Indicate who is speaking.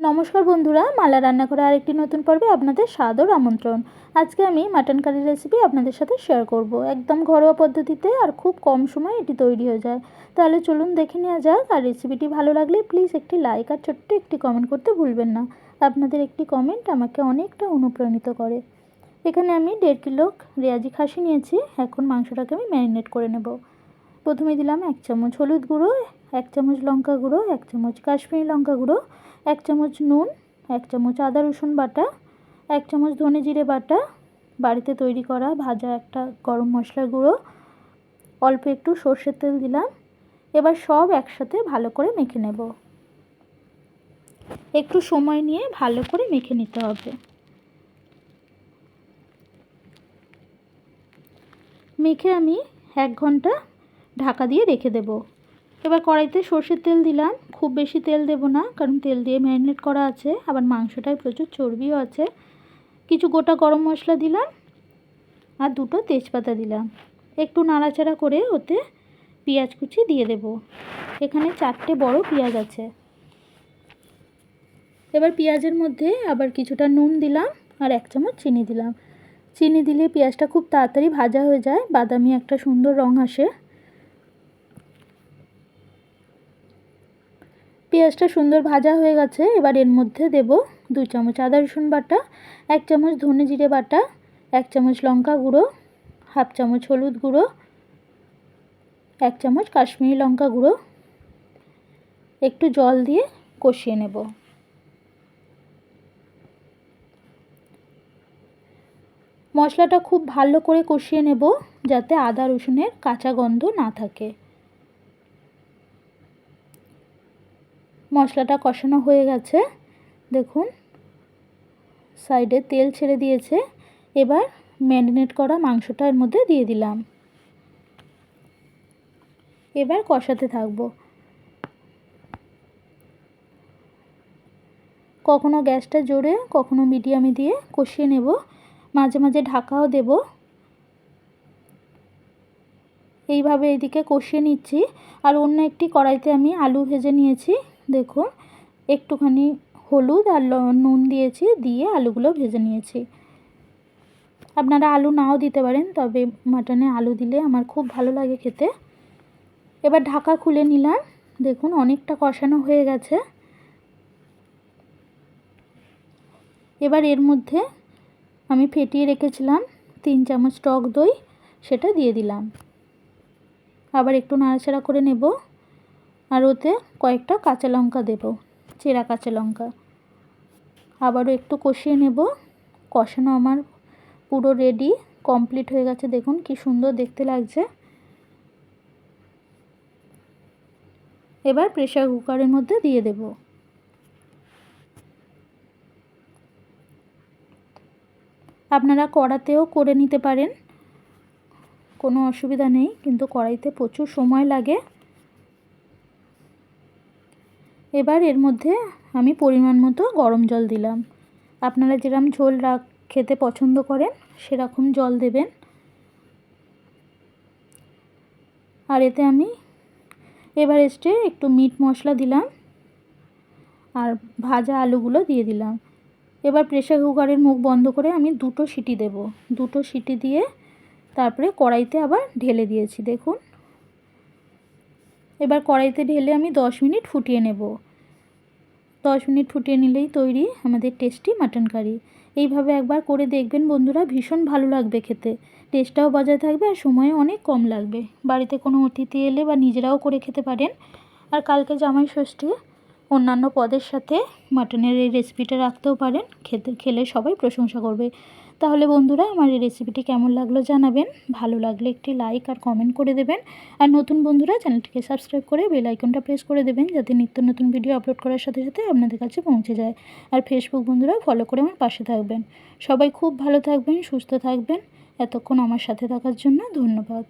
Speaker 1: নমস্কার বন্ধুরা, মালা রান্না করে আরেকটি নতুন পর্বে আপনাদের সাদর আমন্ত্রণ। আজকে আমি মাটন কারি রেসিপি আপনাদের সাথে শেয়ার করব। একদম ঘরোয়া পদ্ধতিতে আর খুব কম সময়ে এটি তৈরি হয়ে যায়। তাহলে চলুন দেখে নেওয়া যাক, আর রেসিপিটি ভালো লাগলে প্লিজ একটি লাইক আর ছোট্ট একটি কমেন্ট করতে ভুলবেন না। আপনাদের একটি কমেন্ট আমাকে অনেকটা অনুপ্রাণিত করে। এখানে আমি দেড় কিলো রেয়াজি খাসি নিয়েছি, এখন মাংসটাকে আমি ম্যারিনেট করে নেব। প্রথমে দিলাম এক চামচ হলুদ গুঁড়ো এক চামচ লঙ্কা গুঁড়ো, এক চামচ কাশ্মীরি লঙ্কা গুঁড়ো, এক চামচ নুন, এক চামচ আদা রসুন বাটা, এক চামচ ধনে জিরে বাটা, বাড়িতে তৈরি করা ভাজা একটা গরম মশলার গুঁড়ো, অল্প একটু সর্ষের তেল দিলাম, এবার সব একসাথে ভালো করে মেখে নেব। একটু সময় নিয়ে ভালো করে মেখে নিতে হবে। মেখে আমি এক ঘণ্টা ঢাকা দিয়ে রেখে দেব। এবার কড়াইতে সর্ষের তেল দিলাম। খুব বেশি তেল দেব না, কারণ তেল দিয়ে ম্যারিনেট করা আছে। আবার মাংসটায় প্রচুর চর্বিও আছে। কিছু গোটা গরম মশলা দিলাম আর দুটো তেজপাতা দিলাম। একটু নাড়াচাড়া করে ওতে পেঁয়াজ কুচি দিয়ে দেব। এখানে চারটে বড় পেঁয়াজ আছে। এবার পেঁয়াজের মধ্যে আবার কিছুটা নুন দিলাম আর এক চামচ চিনি দিলাম। চিনি দিলে পেঁয়াজটা খুব তাড়াতাড়ি ভাজা হয়ে যায়, বাদামি একটা সুন্দর রং আসে। পেঁয়াজটা সুন্দর ভাজা হয়ে গেছে। এবার এর মধ্যে দেব দুই চামচ আদা রসুন বাটা, এক চামচ ধনে জিরে বাটা, এক চামচ লঙ্কা গুঁড়ো, হাফ চামচ হলুদ গুঁড়ো, এক চামচ কাশ্মীরি লঙ্কা গুঁড়ো। একটু জল দিয়ে কষিয়ে নেব। মশলাটা খুব ভালো করে কষিয়ে নেব যাতে আদা রসুনের কাঁচা গন্ধ না থাকে। মশলাটা কষানো হয়ে গেছে। দেখুন সাইডে তেল ছেড়ে দিয়েছে। এবার ম্যারিনেট করা মাংসটা এর মধ্যে দিয়ে দিলাম। এবার কষাতে থাকব। কখনো গ্যাসটা জোরে, কখনো মিডিয়ামে দিয়ে কষিয়ে নেব। মাঝে মাঝে ঢাকাও দেব। এইভাবে এদিকে কষিয়ে নিচ্ছি। আর অন্য একটি কড়াইতে আমি আলু ভেজে নিয়েছি। দেখুন, একটুখানি হলুদ আর নুন দিয়েছি, দিয়ে আলুগুলো ভেজে নিয়েছি। আপনারা আলু নাও দিতে পারেন, তবে মাটনে আলু দিলে আমার খুব ভালো লাগে খেতে। এবার ঢাকা খুলে নিলাম। দেখুন, অনেকটা কষানো হয়ে গেছে। এবার এর মধ্যে আমি ফেটিয়ে রেখেছিলাম তিন চামচ টক দই, সেটা দিয়ে দিলাম। আবার একটু নাড়াচাড়া করে নেব। আর ওতে কয়েকটা কাঁচা লঙ্কা দেব, চেরা কাঁচা লঙ্কা। আবারও একটু কষিয়ে নেব। কষানো আমার পুরো রেডি কমপ্লিট হয়ে গেছে। দেখুন কি সুন্দর দেখতে লাগছে। এবার প্রেশার কুকারের মধ্যে দিয়ে দেব। আপনারা কড়াতেও করে নিতে পারেন। কোনো অসুবিধা নেই, কিন্তু কড়াইতে প্রচুর সময় লাগে। এবার এর মধ্যে আমি পরিমাণ মতো গরম জল দিলাম। আপনারা যেরকম ঝোল রাখ খেতে পছন্দ করেন, সেরকম জল দেবেন। আর এতে আমি এভারেস্টে একটু মিট মশলা দিলাম আর ভাজা আলুগুলো দিয়ে দিলাম। এবার প্রেশার কুকারের মুখ বন্ধ করে আমি দুটো সিটি দেব। দুটো সিটি দিয়ে তারপরে কড়াইতে আবার ঢেলে দিয়েছি, দেখুন। এবার কড়াইতে ঢেলে আমি দশ মিনিট ফুটিয়ে নেব। দশ মিনিট ফুটিয়ে নিলেই তৈরি আমাদের টেস্টি মাটন কারি। এইভাবে একবার করে দেখবেন বন্ধুরা, ভীষণ ভালো লাগবে খেতে। টেস্টটাও বজায় থাকবে আর সময় অনেক কম লাগবে। বাড়িতে কোনো অতিথি এলে বা নিজেরাও করে খেতে পারেন। আর কালকে জামাই ষষ্ঠী, অন্যান্য পদের সাথে মাটনের এই রেসিপিটা রাখতেও পারেন। খেতে, খেলে সবাই প্রশংসা করবে। তাহলে বন্ধুরা আমার এই রেসিপিটি কেমন লাগল জানাবেন। ভালো লাগলে একটি লাইক আর কমেন্ট করে দেবেন। আর নতুন বন্ধুরা চ্যানেলটিকে সাবস্ক্রাইব করে বেল আইকনটা প্রেস করে দেবেন যাতে নিত্য নতুন ভিডিও আপলোড করার সাথে সাথে আপনাদের কাছে পৌঁছে যায়। আর ফেসবুক বন্ধুরা ফলো করে আমার পাশে থাকবেন। সবাই খুব ভালো থাকবেন, সুস্থ থাকবেন। এতক্ষণ আমার সাথে থাকার জন্য ধন্যবাদ।